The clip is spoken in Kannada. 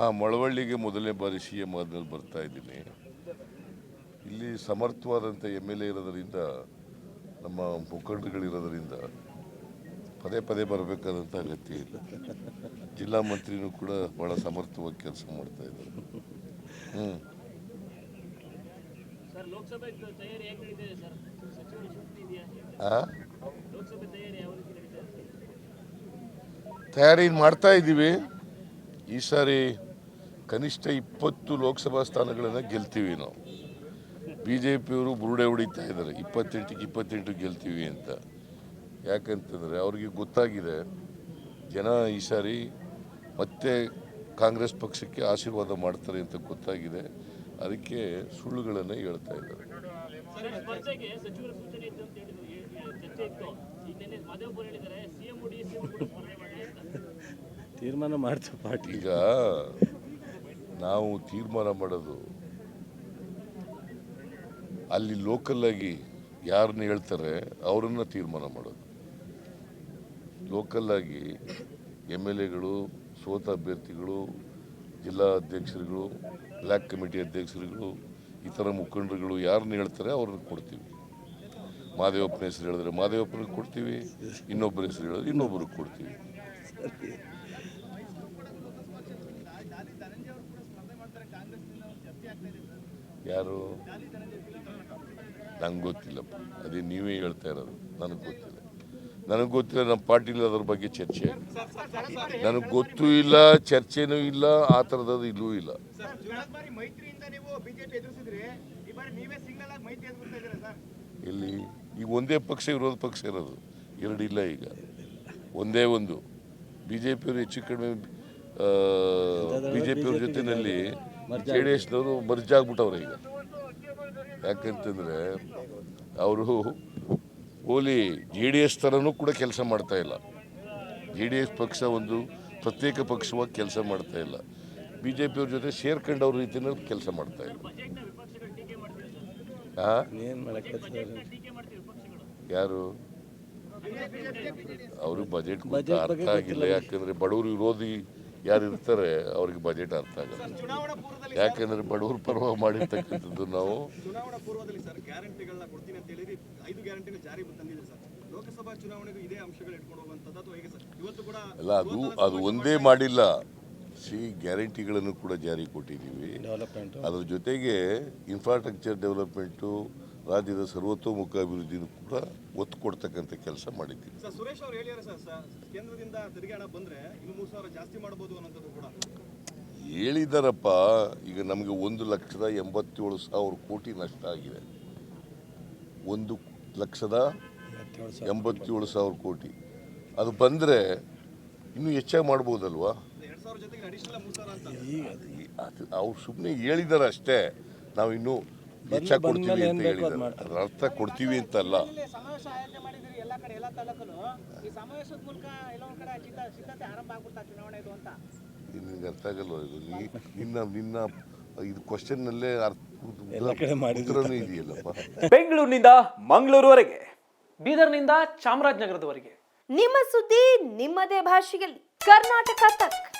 ಆ ಮಳವಳ್ಳಿಗೆ ಮೊದಲನೇ ಬಾರಿ ಸಿ ಎಂ ಆದ್ಮೇಲೆ ಬರ್ತಾ ಇದ್ದೀನಿ. ಇಲ್ಲಿ ಸಮರ್ಥವಾದಂಥ ಎಂ ಎಲ್ ಎ ಇರೋದರಿಂದ ನಮ್ಮ ಮುಖಂಡಗಳಿರೋದರಿಂದ ಪದೇ ಪದೇ ಬರಬೇಕಾದಂಥ ಅಗತ್ಯ ಇಲ್ಲ. ಜಿಲ್ಲಾ ಮಂತ್ರಿನೂ ಕೂಡ ಭಾಳ ಸಮರ್ಥವಾಗಿ ಕೆಲಸ ಮಾಡ್ತಾ ಇದ್ದಾರೆ. ಹ್ಞೂ ತಯಾರಿ ಮಾಡ್ತಾ ಇದ್ದೀವಿ. ಈ ಸಾರಿ ಕನಿಷ್ಠ ಇಪ್ಪತ್ತು ಲೋಕಸಭಾ ಸ್ಥಾನಗಳನ್ನು ಗೆಲ್ತೀವಿ ನಾವು. ಬಿ ಜೆ ಪಿಯವರು ಬುರುಡೆ ಹೊಡಿತಾ ಇದ್ದಾರೆ. ಇಪ್ಪತ್ತೆಂಟಕ್ಕೆ ಇಪ್ಪತ್ತೆಂಟು ಗೆಲ್ತೀವಿ ಅಂತ. ಯಾಕಂತಂದರೆ ಅವ್ರಿಗೆ ಗೊತ್ತಾಗಿದೆ, ಜನ ಈ ಸಾರಿ ಮತ್ತೆ ಕಾಂಗ್ರೆಸ್ ಪಕ್ಷಕ್ಕೆ ಆಶೀರ್ವಾದ ಮಾಡ್ತಾರೆ ಅಂತ ಗೊತ್ತಾಗಿದೆ. ಅದಕ್ಕೆ ಸುಳ್ಳುಗಳನ್ನು ಹೇಳ್ತಾ ಇದ್ದಾರೆ. ಸಚಿವರ ಸೂಚನೆ ತೀರ್ಮಾನ ಮಾಡ್ತಾ ಪಾರ್ಟಿ ಈಗ ನಾವು ತೀರ್ಮಾನ ಮಾಡೋದು ಅಲ್ಲಿ ಲೋಕಲ್ಲಾಗಿ ಆಗಿ ಯಾರನ್ನ ಹೇಳ್ತಾರೆ ಅವರನ್ನು ತೀರ್ಮಾನ ಮಾಡೋದು. ಲೋಕಲ್ಲಾಗಿ ಆಗಿ ಎಂ ಎಲ್ ಎಗಳು ಸೋತ ಅಭ್ಯರ್ಥಿಗಳು ಜಿಲ್ಲಾ ಅಧ್ಯಕ್ಷರುಗಳು ಬ್ಲ್ಯಾಕ್ ಕಮಿಟಿ ಅಧ್ಯಕ್ಷರುಗಳು ಇತರ ಮುಖಂಡರುಗಳು ಯಾರನ್ನ ಹೇಳ್ತಾರೆ ಅವ್ರನ್ನ ಕೊಡ್ತೀವಿ. ಮಾದೇವಪ್ಪನ ಹೆಸರು ಹೇಳಿದ್ರೆ ಮಾದೇವಪ್ಪನಿಗೆ ಕೊಡ್ತೀವಿ ಇನ್ನೊಬ್ಬರ ಹೆಸರು ಹೇಳಿದ್ರೆ ಇನ್ನೊಬ್ಬರಿಗೆ ಕೊಡ್ತೀವಿ. ಯಾರು? ನಂಗೆ ಗೊತ್ತಿಲ್ಲಪ್ಪ. ಅದೇ ನೀವೇ ಹೇಳ್ತಾ ಇರೋದು. ನನಗೆ ಗೊತ್ತಿಲ್ಲ. ನನಗೆ ಗೊತ್ತಿಲ್ಲ ನಮ್ಮ ಪಾರ್ಟಿಲಿ ಅದ್ರ ಬಗ್ಗೆ ಚರ್ಚೆ. ನನಗೆ ಗೊತ್ತೂ ಇಲ್ಲ, ಚರ್ಚೆನೂ ಇಲ್ಲ, ಆ ಥರದ್ದು ಇಲ್ಲೂ ಇಲ್ಲ. ಇಲ್ಲಿ ಈಗ ಒಂದೇ ಪಕ್ಷ ವಿರೋಧ ಪಕ್ಷ ಇರೋದು. ಇಲ್ಲ ಈಗ. ಒಂದೇ ಒಂದು. ಬಿ ಜೆ ಪಿಯವರು ಹೆಚ್ಚು ಕಡಿಮೆ ಬಿ ಜೆ ಪಿಯವ್ರ ಜೊತೆಯಲ್ಲಿ ಜೆ ಡಿ ಎಸ್ನವರು ಮರ್ಜ್ ಆಗ್ಬಿಟ್ಟವ್ರೆ ಈಗ. ಯಾಕಂತಂದರೆ ಅವರು ಓಲಿ ಜೆ ಡಿ ಎಸ್ ಥರನೂ ಕೂಡ ಕೆಲಸ ಮಾಡ್ತಾ ಇಲ್ಲ. ಜೆ ಡಿ ಎಸ್ ಪಕ್ಷ ಒಂದು ಪ್ರತ್ಯೇಕ ಪಕ್ಷವಾಗಿ ಕೆಲಸ ಮಾಡ್ತಾ ಇಲ್ಲ. ಬಿ ಜೆ ಪಿಯವ್ರ ಜೊತೆ ಸೇರ್ಕೊಂಡವ್ರ ರೀತಿಯಲ್ಲಿ ಕೆಲಸ ಮಾಡ್ತಾ ಇಲ್ಲ. ಯಾರು? ಅವರು ಬಜೆಟ್ ಅರ್ಥ ಆಗಿಲ್ಲ. ಯಾಕಂದ್ರೆ ಬಡವರು ವಿರೋಧಿ ಯಾರು ಇರ್ತಾರೆ ಅವ್ರಿಗೆ ಬಜೆಟ್ ಅರ್ಥ ಆಗಲ್ಲ. ಯಾಕಂದ್ರೆ ಬಡವ್ರ ಪರ್ವ ಮಾಡಿರ್ತಕ್ಕಂಥದ್ದು ನಾವು. ಚುನಾವಣಾ ಪೂರ್ವದಲ್ಲಿ ಸರ್ ಗ್ಯಾರಂಟಿಗಳನ್ನ ಕೊಡ್ತೀನಿ ಅಂತ ಹೇಳಿರಿ ಐದು ಗ್ಯಾರಂಟಿನ ಜಾರಿ ತಂದಿದೆ ಸರ್. ಲೋಕಸಭಾ ಚುನಾವಣೆಗೂ ಇದೇ ಅಂಶಗಳು ಇಟ್ಕೊಂಡು ಹೋಗುವಂಥದ್ದು ಅಥವಾ ಸರ್? ಇವತ್ತು ಕೂಡ ಅಲ್ಲ ಅದು ಅದು ಒಂದೇ ಮಾಡಿಲ್ಲ. ಸಿ ಗ್ಯಾರಂಟಿಗಳನ್ನು ಕೂಡ ಜಾರಿ ಕೊಟ್ಟಿದ್ದೀವಿ. ಡೆವಲಪ್ಮೆಂಟು ಅದ್ರ ಜೊತೆಗೆ ಇನ್ಫ್ರಾಸ್ಟ್ರಕ್ಚರ್ ಡೆವಲಪ್ಮೆಂಟು ರಾಜ್ಯದ ಸರ್ವತೋಮುಖ ಅಭಿವೃದ್ಧಿನೂ ಕೂಡ ಒತ್ತು ಕೊಡ್ತಕ್ಕಂಥ ಕೆಲಸ ಮಾಡಿದ್ದೀವಿ. ಸರ್ ಸುರೇಶ್ ಅವರು ಹೇಳಿದ್ದಾರೆ ಸರ್ ಕೇಂದ್ರದಿಂದ ತೆರಿಗೆ ಹಣ ಬಂದ್ರೆ ಇನ್ನು ಮೂರು ಸಾವಿರ ಜಾಸ್ತಿ ಮಾಡ್ಬೋದು ಅನ್ನೋಂಥದ್ದು ಕೂಡ. ಹೇಳಿದಾರಪ್ಪ ಈಗ ನಮಗೆ ಒಂದು ಲಕ್ಷದ ಎಂಬತ್ತೇಳು ಸಾವಿರ ಕೋಟಿ ನಷ್ಟ ಆಗಿದೆ. ಒಂದು ಲಕ್ಷದ ಎಂಬತ್ತೇಳು ಸಾವಿರ ಕೋಟಿ. ಅದು ಬಂದರೆ ಇನ್ನೂ ಹೆಚ್ಚಾಗಿ ಮಾಡ್ಬೋದಲ್ವಾ? ಅದು ಅವ್ರು ಸುಮ್ಮನೆ ಹೇಳಿದಾರೆ ಅಷ್ಟೇ. ನಾವು ಇನ್ನೂ ಹೆಚ್ಚಾಗಿ ಕೊಡ್ತೀವಿ ಅಂತ ಹೇಳಿದ್ದಾರೆ. ಮಾಡ್ತಾರೆ. ಅರ್ಥ ಕೊಡ್ತೀವಿ ಅಂತ ಅಲ್ಲ ಇಲ್ಲಿ ಸಮಾವೇಶ ಆಯೋಜನೆ ಮಾಡಿದಿರಿ ಎಲ್ಲ ಕಡೆ ಎಲ್ಲ ತಾಲೂಕಲ್ಲೂ. ಈ ಸಮಾವೇಶದ ಮೂಲಕ ಎಲ್ಲೊಂದ್ ಕಡೆ ಸಿದ್ಧ ಆರಂಭ ಆಗ್ಬಿಡ್ತಾ ಚುನಾವಣೆದು ಅಂತ. ಇದು ಅರ್ಥ ಆಗಲ್ವ ಇದು? ನೀ- ನಿನ್ನ ನಿನ್ನ ಇದು ಕ್ವಶನ್ನಲ್ಲೇ ಅರ್ಥ ಎಲ್ಲ ಕಡೆ ಮಾಡಿದ್ರು. ಉತ್ತರನೂ ಇದೆಯಲ್ಲಪ್ಪ. ಬೆಂಗಳೂರಿನಿಂದ ಮಂಗಳೂರುವರೆಗೆ ಬೀದರ್ನಿಂದ ಚಾಮರಾಜನಗರದವರೆಗೆ. ನಿಮ್ಮ ಸುದ್ದಿ ನಿಮ್ಮದೇ ಭಾಷೆಯಲ್ಲಿ. ಕರ್ನಾಟಕ ತಕ್.